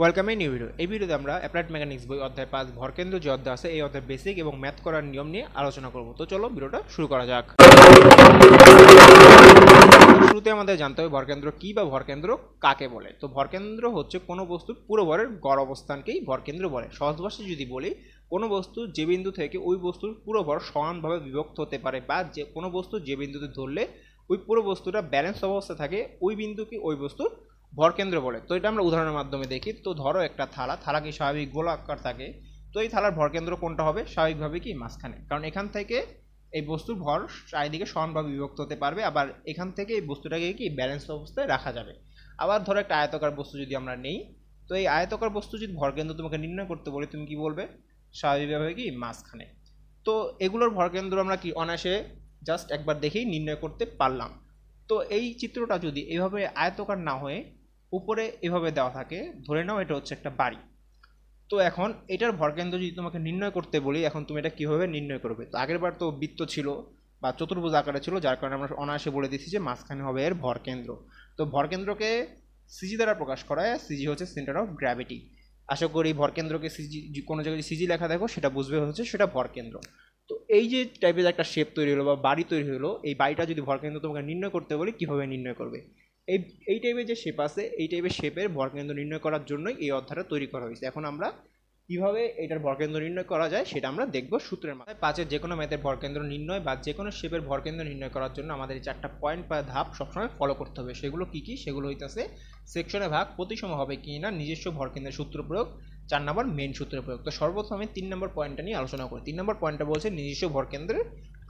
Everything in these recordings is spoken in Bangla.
ওয়েলকাম এই নিউ ভিডিও এই ভিডিওতে আমরা অ্যাপ্লাইড মেকানিক্স বই অধ্যায় পাঁচ, ভরকেন্দ্র যে অধ্যায় আছে, এই অধ্যায় বেসিক এবং ম্যাথ করার নিয়ম নিয়ে আলোচনা করব। তো চলো ভিডিওটা শুরু করা যাক। শুরুতে আমাদের জানতে হবে ভরকেন্দ্র কি বা ভরকেন্দ্র কাকে বলে? তো ভরকেন্দ্র হচ্ছে কোনো বস্তুর পুরো ভরের গড় অবস্থানকেই ভরকেন্দ্র বলে। সহজ ভাষায় যদি বলি, কোনো বস্তু যে বিন্দু থেকে ওই বস্তুর পুরো ভর সমানভাবে বিভক্ত হতে পারে বা যে কোনো বস্তু যে বিন্দুতে ধরলে ওই পুরো বস্তুটা ব্যালেন্স অবস্থা থাকে, ওই বিন্দুকে ওই বস্তুর ভরকেন্দ্র বলে। তো এটা আমরা উদাহরণের মাধ্যমে দেখি। তো ধরো একটা থালা থালা কি স্বাভাবিক গোলাকার থাকে? তো এই থালার ভরকেন্দ্র কোনটা হবে? স্বাভাবিকভাবে কি মাঝখানে। কারণ এখান থেকে এই বস্তুর ভর চারিদিকে সমানভাবে বিভক্ত হতে পারবে, আবার এখান থেকে এই বস্তুটাকে কি ব্যালেন্স অবস্থায় রাখা যাবে। আবার ধরো একটা আয়তকার বস্তু যদি আমরা নেই, তো এই আয়তকার বস্তু যদি ভরকেন্দ্র তোমাকে নির্ণয় করতে বলি, তুমি কি বলবে? স্বাভাবিকভাবে কি মাঝখানে। তো এগুলোর ভরকেন্দ্র আমরা কি অনায়াসে জাস্ট একবার দেখেই নির্ণয় করতে পারলাম। তো এই চিত্রটা যদি এভাবে আয়তকার না হয়ে উপরে এভাবে দেওয়া থাকে, ধরে নাও এটা হচ্ছে একটা বাড়ি। তো এখন এটার ভরকেন্দ্র যদি তোমাকে নির্ণয় করতে বলি, এখন তুমি এটা কীভাবে নির্ণয় করবে? তো আগের বার তো বৃত্ত ছিল বা চতুর্ভুজ আকারে ছিল, যার কারণে আমরা অনায়াসে বলে দিচ্ছি যে মাঝখানে হবে এর ভরকেন্দ্র। তো ভরকেন্দ্রকে সিজি দ্বারা প্রকাশ করা হয় সিজি হচ্ছে সেন্টার অফ গ্র্যাভিটি আশা করি ভরকেন্দ্রকে সিজি কোনো জায়গায় সিজি লেখা দেখো, সেটা বুঝবে হচ্ছে সেটা ভরকেন্দ্র। তো এই যে টাইপের একটা শেপ তৈরি হলো বা বাড়ি তৈরি হলো, এই বাড়িটা যদি ভরকেন্দ্র তোমাকে নির্ণয় করতে বলি, কীভাবে নির্ণয় করবে? এই এই টাইপের যে শেপ আছে, এই টাইপের শেপের ভরকেন্দ্র নির্ণয় করার জন্যই এই অধ্যায়টা তৈরি করা হয়েছে। এখন আমরা কীভাবে এটার ভরকেন্দ্র নির্ণয় করা যায় সেটা আমরা দেখব সূত্রের মাথায় পাঁচের যে কোনো ম্যাথের ভরকেন্দ্র নির্ণয় বা যে কোনো শেপের ভরকেন্দ্র নির্ণয় করার জন্য আমাদের এই চারটা পয়েন্ট বা ধাপ সবসময় ফলো করতে হবে। সেগুলো কী কী? সেগুলো হইতেছে সেকশনে ভাগ প্রতিসম হবে কি না নিজস্ব ভরকেন্দ্রের সূত্র প্রয়োগ, চার নম্বর মেন সূত্রের প্রয়োগ। তো সর্বপ্রথমে তিন নম্বর পয়েন্টটা নিয়ে আলোচনা করি। তিন নম্বর পয়েন্টটা বলছে নিজস্ব ভরকেন্দ্রের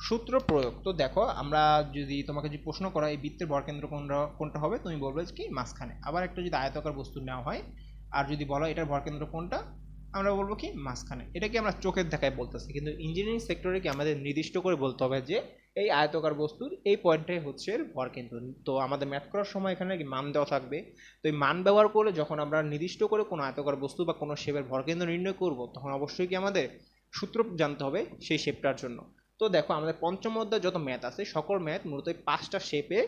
সূত্র প্রয়োগ। তো দেখো, আমরা যদি তোমাকে যদি প্রশ্ন করা এই বৃত্তের ভরকেন্দ্র কোনটা কোনটা হবে, তুমি বলবে কি মাঝখানে। আবার একটা যদি আয়তাকার বস্তু নেওয়া হয়, আর যদি বলো এটার ভরকেন্দ্র কোনটা, আমরা বলব কি মাঝখানে। এটা কি আমরা চোখের দেখায় বলতেছি, কিন্তু ইঞ্জিনিয়ারিং সেক্টরে কি আমাদের নির্দিষ্ট করে বলতে হবে যে, এই আয়তকার বস্তুর এই পয়েন্টটাই হচ্ছে ভরকেন্দ্র তো আমাদের ম্যাথ করার সময় এখানে কি মান দেওয়া থাকবে? তো এই মান ব্যবহার করে যখন আমরা নির্দিষ্ট করে কোনো আয়তকার বস্তু বা কোনো শেপের ভরকেন্দ্র নির্ণয় করব, তখন অবশ্যই কি আমাদের সূত্র জানতে হবে সেই শেপটার জন্য। তো দেখো, আমাদের পঞ্চম অধ্যায় যত ম্যাথ আছে, সকল ম্যাথ মূলত এই পাঁচটা শেপে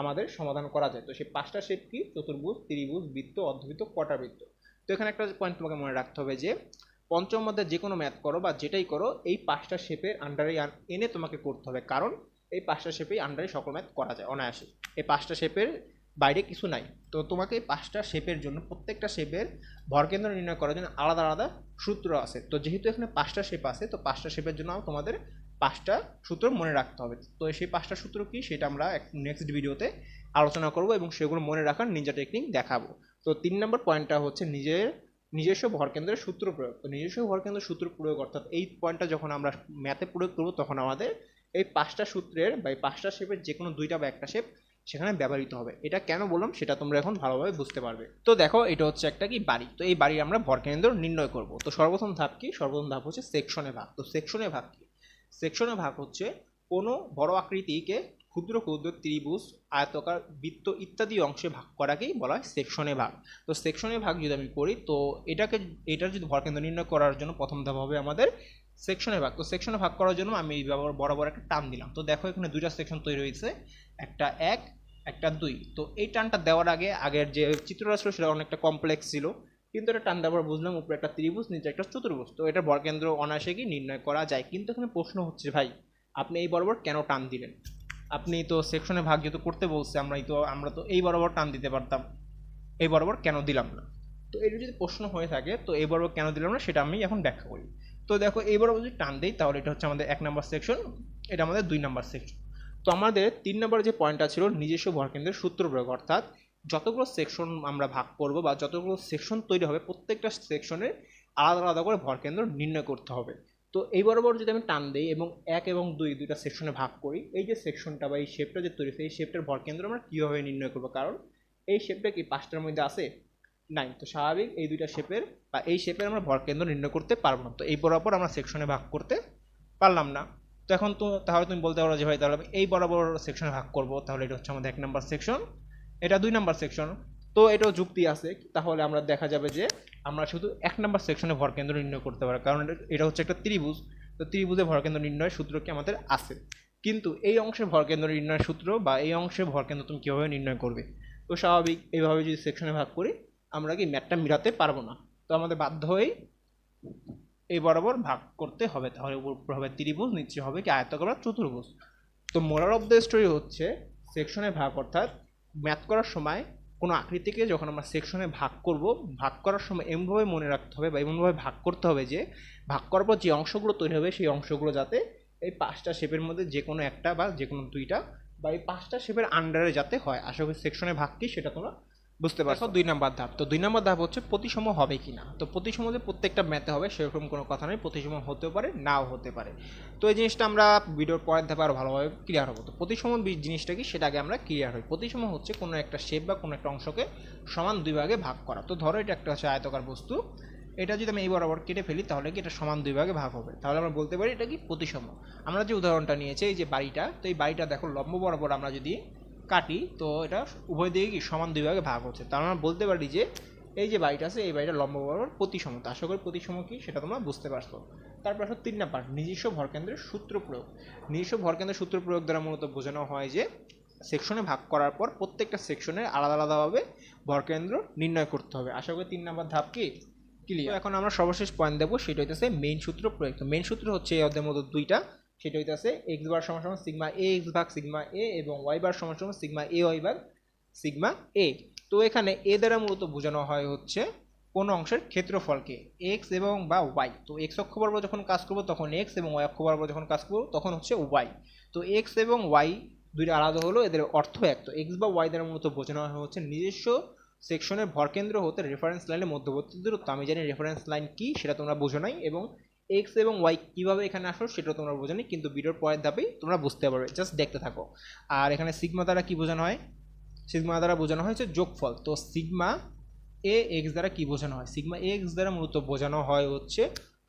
আমাদের সমাধান করা যায়। তো সেই পাঁচটা শেপ কি? চতুর্ভুজ, ত্রিভুজ, বৃত্ত অর্ধবৃত্ত কটা বৃত্ত তো এখানে একটা পয়েন্ট তোমাকে মনে রাখতে হবে যে, পঞ্চম মধ্যে যে কোনো ম্যাথ করো বা যেটাই করো, এই পাঁচটা শেপের আন্ডারে এনে তোমাকে করতে হবে। কারণ এই পাঁচটা শেপেই আন্ডারে সকল ম্যাথ করা যায় অনায়াসে। এই পাঁচটা শেপের বাইরে কিছু নাই। তো তোমাকে এই পাঁচটা শেপের জন্য প্রত্যেকটা শেপের ভরকেন্দ্র নির্ণয় করার জন্য আলাদা আলাদা সূত্র আছে। তো যেহেতু এখানে পাঁচটা শেপ আছে, তো পাঁচটা শেপের জন্য তোমাদের পাঁচটা সূত্র মনে রাখতে হবে। তো সেই পাঁচটা সূত্র কি সেটা আমরা নেক্সট ভিডিওতে আলোচনা করব এবং সেগুলো মনে রাখার নিনজা টেকনিক দেখাবো। তো তিন নম্বর পয়েন্টটা হচ্ছে নিজের নিজস্ব ভরকেন্দ্রের সূত্র প্রয়োগ। তো নিজস্ব ভরকেন্দ্রের সূত্র প্রয়োগ অর্থাৎ এই পয়েন্টটা যখন আমরা ম্যাথে প্রয়োগ করব তখন আমাদের এই পাঁচটা সূত্রের বা এই পাঁচটা শেপের যে কোনো দুইটা বা একটা শেপ সেখানে ব্যবহৃত হবে। এটা কেন বললাম সেটা তোমরা এখন ভালোভাবে বুঝতে পারবে। তো দেখো এটা হচ্ছে একটা কি বাড়ি। তো এই বাড়ির আমরা ভরকেন্দ্র নির্ণয় করব। তো সর্বপ্রথম ধাপ কি? সর্বপ্রথম ধাপ হচ্ছে সেকশনে ভাগ। তো সেকশনে ভাগ কি? সেকশনে ভাগ হচ্ছে কোনো বড় আকৃতিকে ক্ষুদ্র ক্ষুদ্র ত্রিভুজ, আয়তকার বৃত্ত ইত্যাদি অংশে ভাগ করাকেই বলা হয় সেকশনে ভাগ। তো সেকশনে ভাগ যদি আমি করি, তো এটাকে এটার যদি ভরকেন্দ্র নির্ণয় করার জন্য প্রথম ধাপ হবে আমাদের সেকশনে ভাগ। তো সেকশনে ভাগ করার জন্য আমি এই বরাবর একটা টান দিলাম। তো দেখো এখানে দুইটা সেকশন তৈরি হয়েছে, একটা এক, একটা দুই। তো এই টানটা দেওয়ার আগে আগের যে চিত্রটা ছিল, সেটা অনেকটা কমপ্লেক্স ছিল। কিন্তু এটা টান দেওয়ার বুঝলাম, উপরে একটা ত্রিভুজ, নিচে একটা চতুর্ভুজ। তো এটা ভরকেন্দ্র অনায়াসে কি নির্ণয় করা যায়? কিন্তু এখানে প্রশ্ন হচ্ছে, ভাই, আপনি এই বরাবর কেন টান দিলেন? আপনি তো সেকশনে ভাগ যেহেতু করতে বলছে, আমরা তো আমরা তো এই বরাবর টান দিতে পারতাম। এই বরাবর কেন দিলাম না? তো এটা যদি প্রশ্ন হয়ে থাকে, তো এই বরাবর কেন দিলাম না সেটা আমি এখন ব্যাখ্যা করি। তো দেখো, এই বরাবর যদি টান দিই, তাহলে এটা হচ্ছে আমাদের এক নাম্বার সেকশন, এটা আমাদের দুই নাম্বার সেকশন। তো আমাদের তিন নম্বর যে পয়েন্টটা ছিল, নিজস্ব ভরকেন্দ্রের সূত্র প্রয়োগ, অর্থাৎ যতগুলো সেকশন আমরা ভাগ করব বা যতগুলো সেকশন তৈরি হবে, প্রত্যেকটা সেকশনে আলাদা আলাদা করে ভরকেন্দ্র নির্ণয় করতে হবে। তো এই বরাবর যদি আমি টান দিই এবং এক এবং দুই দুইটা সেকশনে ভাগ করি, এই যে সেকশনটা বা এই শেপটা যে তৈরি হয়েছে, এই শেপটার ভরকেন্দ্র আমরা কীভাবে নির্ণয় করব? কারণ এই শেপটা কি পাঁচটার মধ্যে আছে? নাই তো স্বাভাবিক এই দুইটা শেপের বা এই শেপের আমরা ভরকেন্দ্র নির্ণয় করতে পারব না। তো এই বরাবর আমরা সেকশনে ভাগ করতে পারলাম না। তো এখন তো তাহলে তুমি বলতে পারো যে ভাই তাহলে আমি এই বরাবর সেকশনে ভাগ করব, তাহলে এটা হচ্ছে আমাদের এক নাম্বার সেকশন এটা দুই নাম্বার সেকশন তো এটাও যুক্তি আছে, তাহলে আমরা দেখা যাবে যে আমরা শুধু এক নাম্বার সেকশনে ভরকেন্দ্র নির্ণয় করতে পারি, কারণ এটা হচ্ছে একটা ত্রিভুজ। তো ত্রিভুজে ভরকেন্দ্র নির্ণয়ের সূত্র কি আমাদের আছে? কিন্তু এই অংশের ভরকেন্দ্র নির্ণয়ের সূত্র বা এই অংশের ভরকেন্দ্র তুমি কীভাবে নির্ণয় করবে? তো স্বাভাবিক, এইভাবে যদি সেকশনে ভাগ করি, আমরা কি ম্যাথটা মিলাতে পারব না? তো আমাদের বাধ্য হয়েই এই বরাবর ভাগ করতে হবে, তাহলে উপর হবে ত্রিভুজ, নিচে হবে কি আয়তাকার চতুর্ভুজ। তো মোরাল অফ দ্য স্টোরি হচ্ছে সেকশনে ভাগ অর্থাৎ ম্যাথ করার সময় কোনো আকৃতিকে যখন আমরা সেকশনে ভাগ করব, ভাগ করার সময় এমনভাবে মনে রাখতে হবে বা এমনভাবে ভাগ করতে হবে যে, ভাগ করার পর যে অংশগুলো তৈরি হবে সেই অংশগুলো যাতে এই পাঁচটা শেপের মধ্যে যে কোনো একটা বা যে কোনো দুইটা বা এই পাঁচটা শেপের আন্ডারে যাতে হয়। আশা করি সেকশনে ভাগ কি সেটা তোমরা বুঝতে পারছ? দুই নাম্বার ধাপ। তো দুই নাম্বার ধাপ হচ্ছে প্রতিসম হবে কি না তো প্রতিসম যে প্রত্যেকটা ম্যাথে হবে সেরকম কোনো কথা নেই। প্রতিসম হতেও পারে নাও হতে পারে। তো এই জিনিসটা আমরা ভিডিওর পরের ধাপে আরও ভালোভাবে ক্লিয়ার হব। তো প্রতিসম জিনিসটা কি? সেটা আগে আমরা ক্লিয়ার হই। প্রতিসম হচ্ছে কোনো একটা শেপ বা কোনো একটা অংশকে সমান দুই ভাগে ভাগ করা। তো ধরো এটা একটা হচ্ছে আয়তকার বস্তু। এটা যদি আমি এই বরাবর কেটে ফেলি তাহলে কি এটা সমান দুই ভাগে ভাগ হবে? তাহলে আমরা বলতে পারি এটা কি? প্রতিসম। আমরা যে উদাহরণটা নিয়েছি এই যে বাড়িটা তো এই বাড়িটা দেখো লম্ব বরাবর আমরা যদি কাটি, তো এটা উভয় দিকে কি সমান দুই ভাগে ভাগ হচ্ছে? তার আমরা বলতে পারি যে এই যে বাড়িটা আছে, এই বাড়িটা লম্ব বরাবর প্রতিসম। আশা করি প্রতিসম কি সেটা তোমরা বুঝতে পারছ। তারপর আসো তিন নাম্বার, নিজস্ব ভরকেন্দ্রের সূত্র প্রয়োগ। নিজস্ব ভরকেন্দ্রের সূত্র প্রয়োগ দ্বারা মূলত বোঝানো হয় যে সেকশনে ভাগ করার পর প্রত্যেকটা সেকশনের আলাদা আলাদাভাবে ভরকেন্দ্র নির্ণয় করতে হবে। আশা করি তিন নাম্বার ধাপ কি? ক্লিয়ার এখন আমরা সর্বশেষ পয়েন্ট দেবো, সেটা হইতেছে মেইন সূত্র প্রয়োগ। তো মেইন সূত্র হচ্ছে এই অধ্যায়ের মধ্যে দুইটা। সেটা হইতেছে এক্স বার সমান সমান সিগমা এ এক্স ভাগ সিগমা এ এবং ওয়াই বার সমান সমান সিগমা এ ওয়াই ভাগ সিগমা এ তো এখানে এ দ্বারা মূলত বোঝানো হয় হচ্ছে কোন অংশের ক্ষেত্রফলকে এক্স এবং বা ওয়াই তো এক্স অক্ষ বরাবর যখন কাজ করব তখন এক্স এবং ওয়াই অক্ষ বরাবর যখন কাজ করব তখন হচ্ছে ওয়াই তো এক্স এবং ওয়াই দুইটা আলাদা হলো, এদের অর্থ এক। তো এক্স বা ওয়াই দ্বারা মূলত বোঝানো হয় হচ্ছে নিজস্ব সেকশনের ভরকেন্দ্র হতে রেফারেন্স লাইনের মধ্যবর্তী দূরত্ব। আমি জানি রেফারেন্স লাইন কি, সেটা তোমরা বোঝো নাই এবং এক্স এবং ওয়াই কীভাবে এখানে আসো সেটা তোমরা বোঝো নি, কিন্তু ভিডিওর পরের ধাপেই তোমরা বুঝতে পারবে। জাস্ট দেখতে থাকো। আর এখানে সিগমা দ্বারা কী বোঝানো হয়? সিগমা দ্বারা বোঝানো হয় হচ্ছে যোগফল। তো সিগমা এ এক্স দ্বারা কী বোঝানো হয়? সিগমা এ এক্স দ্বারা মূলত বোঝানো হয় হচ্ছে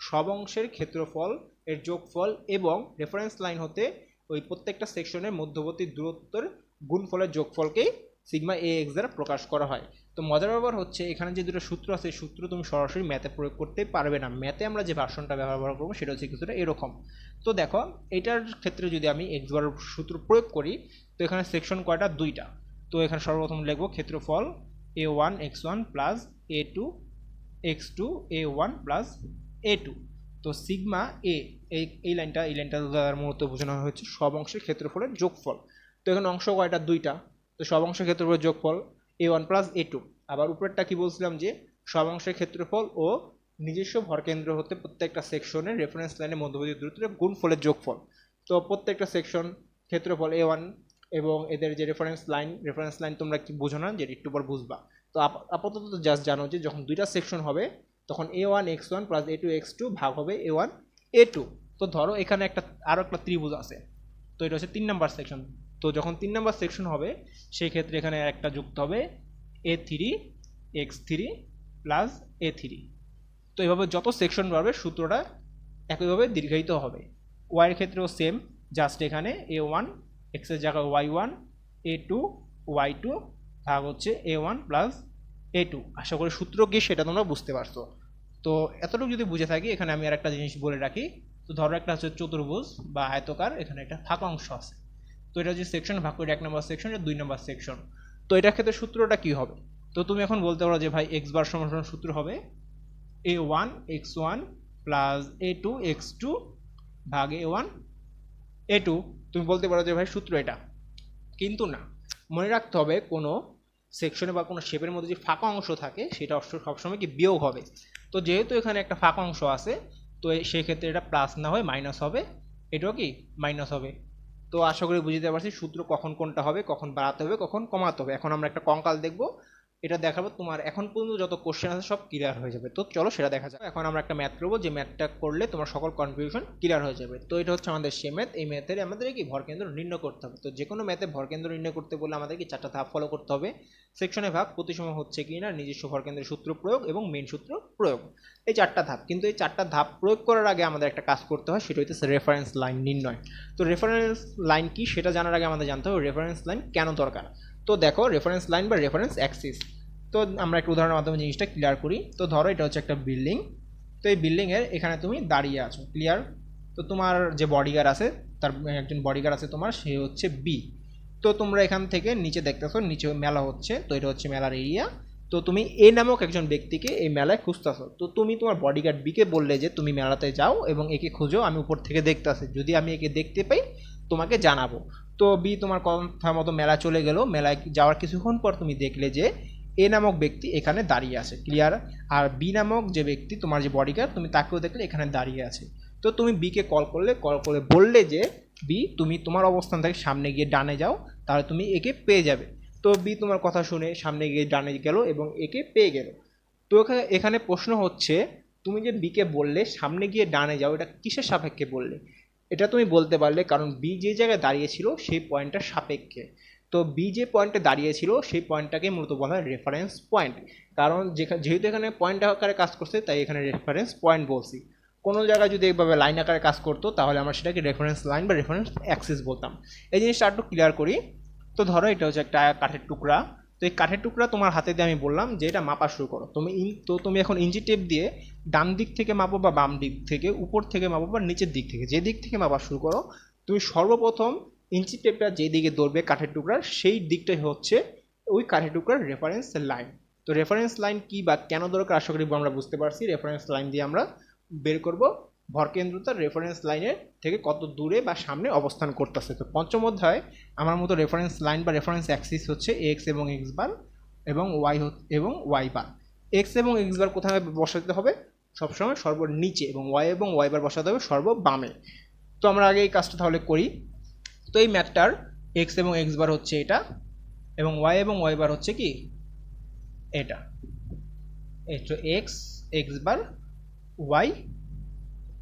সব অংশের ক্ষেত্রফল এর যোগফল এবং রেফারেন্স লাইন হতে ওই প্রত্যেকটা সেকশনের মধ্যবর্তী দূরত্বের গুণফলের যোগফলকেই সিগমা এ এক্স দ্বারা প্রকাশ করা হয়। তো মজার ব্যাপার হচ্ছে এখানে যে দুটো সূত্র আছে সূত্র তুমি সরাসরি ম্যাথে প্রয়োগ করতে পারবে না। ম্যাথে আমরা যে ভার্সনটা ব্যবহার করব সেটা হচ্ছে কিছুটা এরকম। তো দেখো, এটার ক্ষেত্রে যদি আমি এক্স বার সূত্র প্রয়োগ করি, তো এখানে সেকশন কয়টা? দুইটা। তো এখানে সর্বপ্রথম লিখব ক্ষেত্রফল A one X one plus A two X two A one plus A two তো সিগমা এ এই এই লাইনটা এই লাইনটা দ্বারা মূলত বোঝানো হচ্ছে সব অংশের ক্ষেত্রফলের যোগফল। তো এখানে অংশ কয়টা? দুইটা। তো সব অংশের ক্ষেত্রফলের যোগফল A one plus A two আবার উপরেরটা কি বলছিলাম যে সব অংশের ক্ষেত্রফল ও নিজস্ব ভরকেন্দ্র হতে প্রত্যেকটা সেকশনের রেফারেন্স লাইনের মধ্যবর্তী দূরত্বের গুণফলের যোগফল। তো প্রত্যেকটা সেকশন ক্ষেত্রফল এ ওয়ান এবং এদের যে রেফারেন্স লাইন রেফারেন্স লাইন তোমরা কি বোঝো না, যে একটু পর বুঝবা। তো আপ- আপাতত জাস্ট জানো যে, যখন দুইটা সেকশন হবে, তখন A one X one plus A two X two ভাগ হবে এ ওয়ান এ টু তো ধরো এখানে একটা আরও একটা ত্রিভুজ আছে। তো এটা হচ্ছে তিন নাম্বার সেকশন তো যখন তিন নাম্বার সেকশন হবে, সেই ক্ষেত্রে এখানে একটা যুক্ত হবে A three X three plus A three তো এভাবে যত সেকশন বাড়বে, সূত্রটা একইভাবে দীর্ঘায়িত হবে। ওয়াইয়ের ক্ষেত্রেও সেম জাস্ট এখানে এ ওয়ান এক্সের জায়গায় Y one A two Y two ভাগ হচ্ছে A one plus A two আশা করি সূত্র কি সেটা তোমরা বুঝতে পারছ। তো এতটুকু যদি বুঝে থাকি, এখানে আমি আর একটা জিনিস বলে রাখি। তো ধরো একটা হচ্ছে চতুর্ভুজ বা আয়তকার, এখানে একটা ফাঁকা অংশ আছে। তো এটা যে সেকশন ভাগ করে এক নম্বর সেকশন এটা দুই নম্বর সেকশন তো এটার ক্ষেত্রে সূত্রটা কি হবে? তো তুমি এখন বলতে পারো যে ভাই এক্স বার সমান সমান সূত্র হবে A one X one plus A two X two ভাগ এ ওয়ান এ টু তুমি বলতে পারো যে ভাই সূত্র এটা। কিন্তু না, মনে রাখতে হবে কোনো সেকশনে বা কোনো শেপের মধ্যে যে ফাঁকা অংশ থাকে, সেটা সবসময় কি বিয়োগ হবে। তো যেহেতু এখানে একটা ফাঁকা অংশ আছে, তো এ- সেই ক্ষেত্রে এটা প্লাস না হয়ে মাইনাস হবে। এটাও কি মাইনাস হবে? তো আশা করি বুঝতে পারছি সূত্র কখন কোনটা হবে, কখন বাড়াতে হবে, কখন কমাতে হবে। এখন আমরা একটা কঙ্কাল দেখব। এটা দেখাবো তোমার এখন পর্যন্ত যত কোশ্চেন আছে সব ক্লিয়ার হয়ে যাবে। তো চলো সেটা দেখা যাক। এখন আমরা একটা ম্যাথ করব, যে ম্যাথটা করলে তোমার সকল কনফিউশন ক্লিয়ার হয়ে যাবে। তো এটা হচ্ছে আমাদের সে ম্যাথ এই ম্যাথের আমাদের কি? ভরকেন্দ্র নির্ণয় করতে হবে। তো যে কোনো ম্যাথে ভরকেন্দ্র নির্ণয় করতে বলে আমাদের কি? চারটা ধাপ ফলো করতে হবে। সেকশনে ভাগ প্রতিসম হচ্ছে কি না নিজস্ব ভরকেন্দ্রের সূত্র প্রয়োগ এবং মেন সূত্র প্রয়োগ। এই চারটা ধাপ। কিন্তু এই চারটা ধাপ প্রয়োগ করার আগে আমাদের একটা কাজ করতে হয়, সেটা হচ্ছে রেফারেন্স লাইন নির্ণয়। তো রেফারেন্স লাইন কি? সেটা জানার আগে আমাদের জানতে হবে রেফারেন্স লাইন কেন দরকার? তো দেখো রেফারেন্স লাইন বা রেফারেন্স অ্যাক্সিস তো আমরা একটা উদাহরণের মাধ্যমে জিনিসটা ক্লিয়ার করি। তো ধরো এটা হচ্ছে একটা বিল্ডিং তো এই বিল্ডিংয়ের এখানে তুমি দাঁড়িয়ে আছো ক্লিয়ার তো তোমার যে বডিগার্ড আছে, তার একজন বডিগার্ড আছে তোমার, সে হচ্ছে বি তো তোমরা এখান থেকে নিচে দেখতেছো, নিচে মেলা হচ্ছে। তো এটা হচ্ছে মেলার এরিয়া তো তুমি এ নামক একজন ব্যক্তিকে এই মেলায় খুঁজতেছো। তো তুমি তোমার বডিগার্ড বিকে বললে যে তুমি মেলাতে যাও এবং একে খুঁজো, আমি উপর থেকে দেখতে দেখতেছি। যদি আমি একে দেখতে পাই তোমাকে জানাব। তো বি, তোমার কথা মতো মেলা চলে গেল। মেলায় যাওয়ার কিছুক্ষণ পর তুমি দেখলে যে এ নামক ব্যক্তি এখানে দাঁড়িয়ে আছে। ক্লিয়ার আর বি নামক যে ব্যক্তি, তোমার যে বডিগার্ড তুমি তাকেও দেখলে এখানে দাঁড়িয়ে আছে। তো তুমি বিকে কল করলে কল করে বললে যে, বি, তুমি তোমার অবস্থান থেকে সামনে গিয়ে ডানে যাও, তাহলে তুমি একে পেয়ে যাবে। তো বি, তোমার কথা শুনে সামনে গিয়ে ডানে গেল এবং একে পেয়ে গেল। তো এখা- এখানে প্রশ্ন হচ্ছে, তুমি যে বিকে বললে, সামনে গিয়ে ডানে যাও, এটা কিসের সাপেক্ষে বললে? এটা তুমি বলতে পারলে, কারণ বি যে জায়গায় দাঁড়িয়েছিল, সেই পয়েন্টটার সাপেক্ষে। তো বি যে পয়েন্টে দাঁড়িয়েছিল, সেই পয়েন্টটাকে মূলত বলা হয় রেফারেন্স পয়েন্ট কারণ যেখানে যেহেতু এখানে পয়েন্ট আকারে কাজ করছে, তাই এখানে রেফারেন্স পয়েন্ট বলছি। কোনো জায়গায় যদি এইভাবে লাইন আকারে কাজ করতো, তাহলে আমরা সেটাকে রেফারেন্স লাইন বা রেফারেন্স অ্যাক্সিস বলতাম। এই জিনিসটা একটু ক্লিয়ার করি। তো ধরো এটা হচ্ছে একটা কাঠের টুকরা। তো এই কাঠের টুকরা তোমার হাতে দিয়ে আমি বললাম যে এটা মাপা শুরু করো। তুমি ইন- তো তুমি এখন ইঞ্চি টেপ দিয়ে ডান দিক থেকে মাপো বা বাম দিক থেকে, উপর থেকে মাপো বা নিচের দিক থেকে, যে দিক থেকে মাপা শুরু করো, তুমি সর্বপ্রথম ইঞ্চি টেপটা যে দিকে ধরবে কাঠের টুকরার, সেই দিকটাই হচ্ছে ওই কাঠের টুকরার রেফারেন্স লাইন তো রেফারেন্স লাইন কী বা কেন দরকার আশা করি আমরা বুঝতে পারছি। রেফারেন্স লাইন দিয়ে আমরা বের করব। ভরকেন্দ্রতার রেফারেন্স লাইনের থেকে কত দূরে বা সামনে অবস্থান করতেছে। তো পঞ্চম অধ্যায়, আমার মতো রেফারেন্স লাইন বা রেফারেন্স অ্যাক্সিস হচ্ছে এক্স এবং এক্স বার এবং ওয়াই এবং ওয়াই বার এক্স এবং এক্স বার কোথায় বসাতে হবে? সবসময় সর্বনিচে এবং ওয়াই এবং ওয়াই বার বসাতে হবে সর্ব বামে। তো আমরা আগে এই কাজটা তাহলে করি। তো এই ম্যাথটার এক্স এবং এক্স বার হচ্ছে এটা এবং ওয়াই এবং ওয়াই বার হচ্ছে কি? এটা। X X bar Y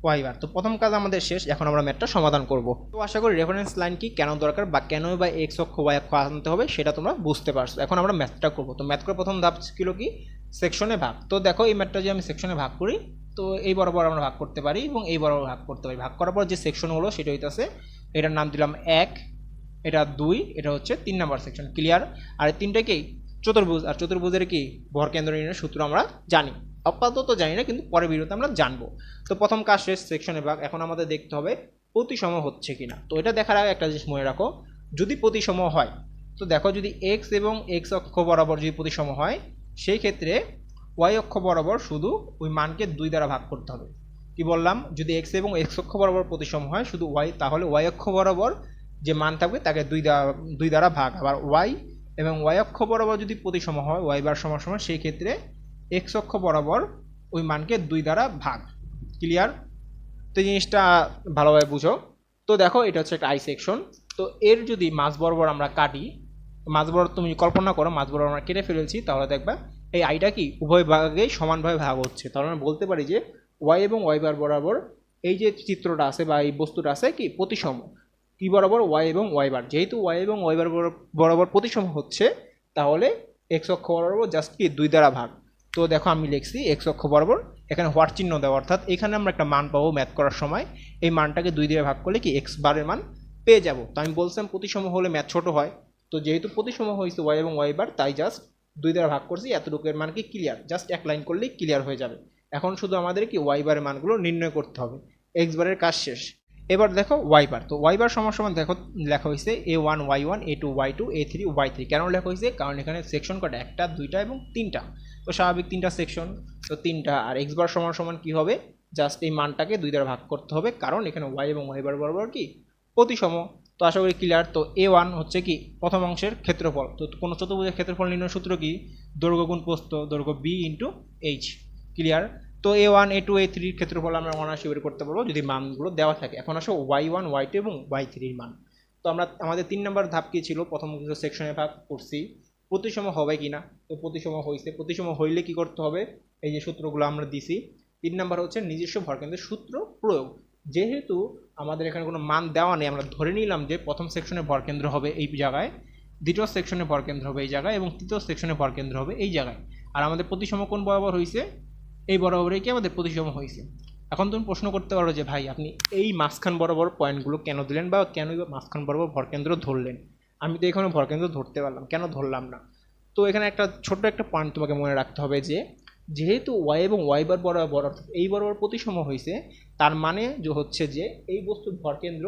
Y bar তো প্রথম কাজ আমাদের শেষ, এখন আমরা ম্যাথটা সমাধান করব। তো আশা করি রেফারেন্স লাইন কি কেন দরকার বা কেন বা এক্স অক্ষ ওয়াই অক্ষ আনতে হবে সেটা তোমরা বুঝতে পারছ। এখন আমরা ম্যাথটা করব। তো ম্যাথ করে প্রথম ধাপ ছিল কি? সেকশনে ভাগ। তো দেখো এই ম্যাথটা যে আমি সেকশনে ভাগ করি, তো এই বরাবর আমরা ভাগ করতে পারি এবং এই বরাবর ভাগ করতে পারি। ভাগ করার পর যে সেকশন হলো সেটা হইতেছে, এটার নাম দিলাম এক, এটা দুই, এটা হচ্ছে তিন নাম্বার সেকশন ক্লিয়ার আর এই তিনটাকেই চতুর্ভুজ। আর চতুর্ভুজের কি? ভরকেন্দ্র নির্ণয়ের সূত্র আমরা জানি। আপাতত জানি না, কিন্তু পরের ভিডিওতে আমরা জানব। তো প্রথম কাজ শেষ সেকশনে ভাগ। এখন আমাদের দেখতে হবে প্রতিসম হচ্ছে কি না তো এটা দেখার আগে একটা জিনিস মনে রাখো, যদি প্রতিসম হয়, তো দেখো যদি এক্স এবং এক্স অক্ষ বরাবর যদি প্রতিসম হয়, সেই ক্ষেত্রে ওয়াই অক্ষ বরাবর শুধু ওই মানকে দুই দ্বারা ভাগ করতে হবে। কি বললাম? যদি এক্স এবং এক্স অক্ষ বরাবর প্রতিসম হয় শুধু ওয়াই তাহলে ওয়াই অক্ষ বরাবর যে মান থাকবে তাকে দুই দ্বারা দুই দ্বারা ভাগ। আবার ওয়াই এবং ওয়াই অক্ষ বরাবর যদি প্রতিসম হয় ওয়াই বার সমান সমান, সেই ক্ষেত্রে এক্স অক্ষ বরাবর ওই মানকে দুই দ্বারা ভাগ। ক্লিয়ার তো জিনিসটা ভালোভাবে বুঝো। তো দেখো, এটা হচ্ছে একটা আই সেকশন তো এর যদি মাঝ বরাবর আমরা কাটি, মাঝ বরাবর তুমি কল্পনা করো, মাঝ বরাবর আমরা কেটে ফেলেছি, তাহলে দেখবা এই আইটা কি উভয় ভাগেই সমানভাবে ভাগ হচ্ছে। তাহলে আমরা বলতে পারি যে ওয়াই এবং ওয়াই বার বরাবর এই যে চিত্রটা আছে বা এই বস্তুটা আছে কি? প্রতিসম। কি বরাবর? ওয়াই এবং ওয়াই বার। যেহেতু ওয়াই এবং ওয়াই বার বরাবর প্রতিসম হচ্ছে, তাহলে এক্স অক্ষ বরাবর জাস্ট কি? দুই দ্বারা ভাগ। তো দেখো আমি লিখছি এক্স অক্ষ বরাবর, এখানে হোয়াট চিহ্ন দেওয়া, অর্থাৎ এখানে আমরা একটা মান পাবো ম্যাথ করার সময়। এই মানটাকে দুই দিয়ে ভাগ করলে কি এক্স বারের মান পেয়ে যাব। তো আমি বলছিলাম প্রতিসম হলে ম্যাথ ছোট হয়। তো যেহেতু প্রতিসম হয়েছে ওয়াই এবং ওয়াই বার, তাই জাস্ট দুই দ্বারা ভাগ করছি, এতটুকুর মান কি ক্লিয়ার জাস্ট এক লাইন করলেই ক্লিয়ার হয়ে যাবে। এখন শুধু আমাদের কি ওয়াই বারের মানগুলো নির্ণয় করতে হবে। এক্স বারের কাজ শেষ। এবার দেখো ওয়াই বার। তো ওয়াই বার সমান দেখো, লেখা হয়েছে A one Y one A two Y two A three Y three কেন লেখা হয়েছে? কারণ এখানে সেকশন কটা একটা, দুইটা এবং তিনটা। তো স্বাভাবিক তিনটা সেকশন তো তিনটা। আর এক্স বার সমান সমান কী হবে? জাস্ট এই মানটাকে দুই দ্বারা ভাগ করতে হবে, কারণ এখানে ওয়াই এবং ওয়াই বার বরাবর কি? প্রতিসম। তো আশা করি ক্লিয়ার তো এ ওয়ান হচ্ছে কি? প্রথম অংশের ক্ষেত্রফল। তো কোনো চতুর্ভুজের ক্ষেত্রফল নির্ণয় সূত্র কি? দৈর্ঘ্য গুণ প্রস্থ, দৈর্ঘ্য বি ইন্টু এইচ ক্লিয়ার তো এ ওয়ান এ টু এ থ্রির ক্ষেত্রফল আমরা অনায়াসে বের করতে পারব যদি মানগুলো দেওয়া থাকে। এখন আসো ওয়াই ওয়ান ওয়াই টু এবং ওয়াই থ্রির মান। তো আমরা, আমাদের তিন নম্বর ধাপ কী ছিল? প্রথম সেকশনে ভাগ করছি প্রতিসম হবে কি না তো প্রতিসম হয়েছে প্রতিসম হইলে কি করতে হবে? এই যে সূত্রগুলো আমরা দিছি। তিন নাম্বার হচ্ছে নিজস্ব ভরকেন্দ্রের সূত্র প্রয়োগ। যেহেতু আমাদের এখানে কোনো মান দেওয়া নেই, আমরা ধরে নিলাম যে প্রথম সেকশনে ভরকেন্দ্র হবে এই জায়গায়, দ্বিতীয় সেকশনে ভরকেন্দ্র হবে এই জায়গায়, এবং তৃতীয় সেকশনে ভরকেন্দ্র হবে এই জায়গায়। আর আমাদের প্রতিসম কোন বরাবর হয়েছে এই বরাবরই কি আমাদের প্রতিসম হয়েছে এখন তুমি প্রশ্ন করতে পারো যে, ভাই, আপনি এই মাঝখান বরাবর পয়েন্টগুলো কেন দিলেন বা কেন মাঝখান বরাবর ভরকেন্দ্র ধরলেন? আমি তো এখানে ভরকেন্দ্র ধরতে পারলাম, কেন ধরলাম না? তো এখানে একটা ছোট্ট একটা পয়েন্ট তোমাকে মনে রাখতে হবে যে, যেহেতু ওয়াই এবং ওয়াই বার বরাবর, অর্থাৎ এই বরাবর প্রতিসম হয়েছে তার মানে যে হচ্ছে যে, এই বস্তুর ভরকেন্দ্র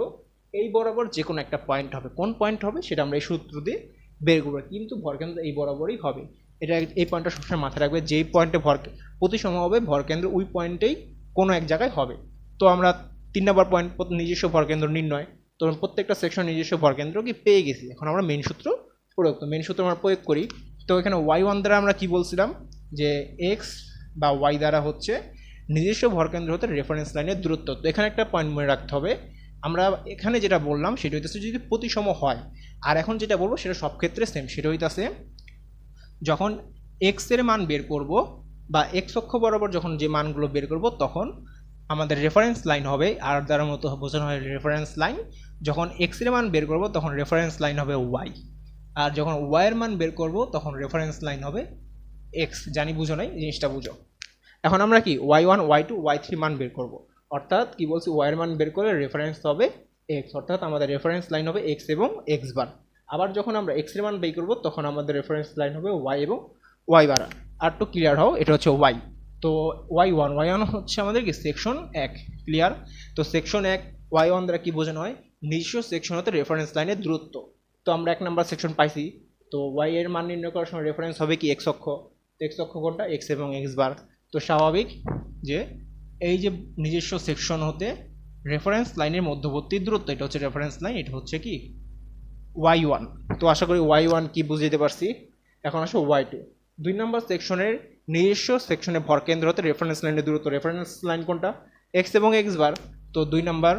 এই বরাবর যে কোনো একটা পয়েন্ট হবে। কোন পয়েন্ট হবে? সেটা আমরা এই সূত্র দিয়ে বের করব। কিন্তু ভরকেন্দ্র এই বরাবরই হবে। এটা এই পয়েন্টটা সবসময় মাথায় রাখবে যেই পয়েন্টে ভর প্রতিসম হবে ভরকেন্দ্র ওই পয়েন্টেই কোনো এক জায়গায় হবে। তো আমরা তিন নম্বর পয়েন্ট নিজস্ব ভরকেন্দ্র নির্ণয় তো প্রত্যেকটা সেকশন নিজস্ব ভরকেন্দ্র কি পেয়ে গেছি। এখন আমরা মেন সূত্র প্রয়োগ তো মেন সূত্র আমরা প্রয়োগ করি। তো এখানে ওয়াই ওয়ান দ্বারা আমরা কি বলছিলাম? যে এক্স বা ওয়াই দ্বারা হচ্ছে নিজস্ব ভরকেন্দ্র হতে রেফারেন্স লাইনের দূরত্ব। তো এখানে একটা পয়েন্ট মনে রাখতে হবে। আমরা এখানে যেটা বললাম, সেটা হইতেছে যদি প্রতিসম হয়, আর এখন যেটা বলব, সেটা সব ক্ষেত্রে সেম সেটা হইতাছে যখন এক্সের মান বের করব বা এক্স অক্ষ বরাবর যখন যে মানগুলো বের করব, তখন আমাদের রেফারেন্স লাইন হবে আর দ্বারা মতো বোঝানো হয় রেফারেন্স লাইন যখন এক্সের মান বের করব, তখন রেফারেন্স লাইন হবে ওয়াই আর যখন ওয়াই এর মান বের করব, তখন রেফারেন্স লাইন হবে এক্স জানি, বুঝো নাই? জিনিসটা বুঝো। এখন আমরা কি Y one Y two Y three মান বের করব? অর্থাৎ কি বলছি ওয়াই এর মান বের করে রেফারেন্স হবে এক্স অর্থাৎ আমাদের রেফারেন্স লাইন হবে এক্স এবং এক্স বার। আবার যখন আমরা এক্সের মান বের করব, তখন আমাদের রেফারেন্স লাইন হবে ওয়াই এবং ওয়াই বার। আর টু ক্লিয়ার হও, এটা হচ্ছে ওয়াই তো ওয়াই ওয়ান ওয়াই ওয়ান হচ্ছে আমাদের কি সেকশন এক। ক্লিয়ার তো সেকশন এক ওয়াই ওয়ান দ্বারা কি বোঝানো হয়? নিজস্ব সেকশন হতে রেফারেন্স লাইনের দূরত্ব। তো আমরা এক নাম্বার সেকশন পাইছি। তো ওয়াই এর মান নির্ণয় করার সময় রেফারেন্স হবে কি এক্স অক্ষ? এক্স অক্ষ কোনটা? এক্স এবং এক্স বার তো স্বাভাবিক যে এই যে নিজস্ব সেকশন হতে রেফারেন্স লাইনের মধ্যবর্তী দূরত্ব, এটা হচ্ছে রেফারেন্স লাইন এটা হচ্ছে কি? ওয়াই ওয়ান তো আশা করি ওয়াই ওয়ান কি বুঝতে পারছি? এখন আসো ওয়াই টু দুই নম্বর সেকশনের নিজস্ব সেকশনে ভরকেন্দ্র হতে রেফারেন্স লাইনের দূরত্ব। রেফারেন্স লাইন কোনটা? এক্স এবং এক্স বার তো দুই নাম্বার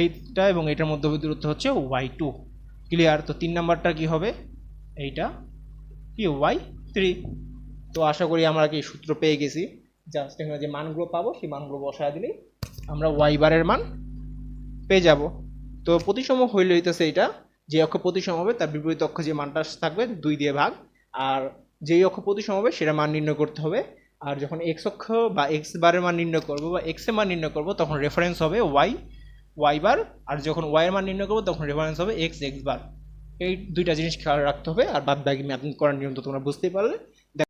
এইটা এবং এটার মধ্যবর্তী দূরত্ব হচ্ছে ওয়াই টু ক্লিয়ার তো তিন নাম্বারটা কি হবে? এইটা কি? ওয়াই থ্রি তো আশা করি আমরা কি সূত্র পেয়ে গেছি। জাস্ট এখানে যে মানগুলো পাবো, সেই মানগুলো বসায় দিলেই আমরা ওয়াই বারের মান পেয়ে যাব। তো প্রতিসম হইলে হইতেছে এটা যে অক্ষ প্রতিসম হবে, তার বিপরীত অক্ষ যে মানটা থাকবে, দুই দিয়ে ভাগ। আর যেই অক্ষ প্রতিসম হবে, সেটা মান নির্ণয় করতে হবে। আর যখন এক্স অক্ষ বা এক্স বারের মান নির্ণয় করব বা এক্সের মান নির্ণয় করব, তখন রেফারেন্স হবে ওয়াই ওয়াই বার আর যখন ওয়াই এর মান নির্ণয় করব, তখন রেফারেন্স হবে এক্স এক্স বার এই দুইটা জিনিস খেয়াল রাখতে হবে, আর বাদ বাকি ম্যাথ করার নিয়ম তো তোমরা বুঝতেই পারলে।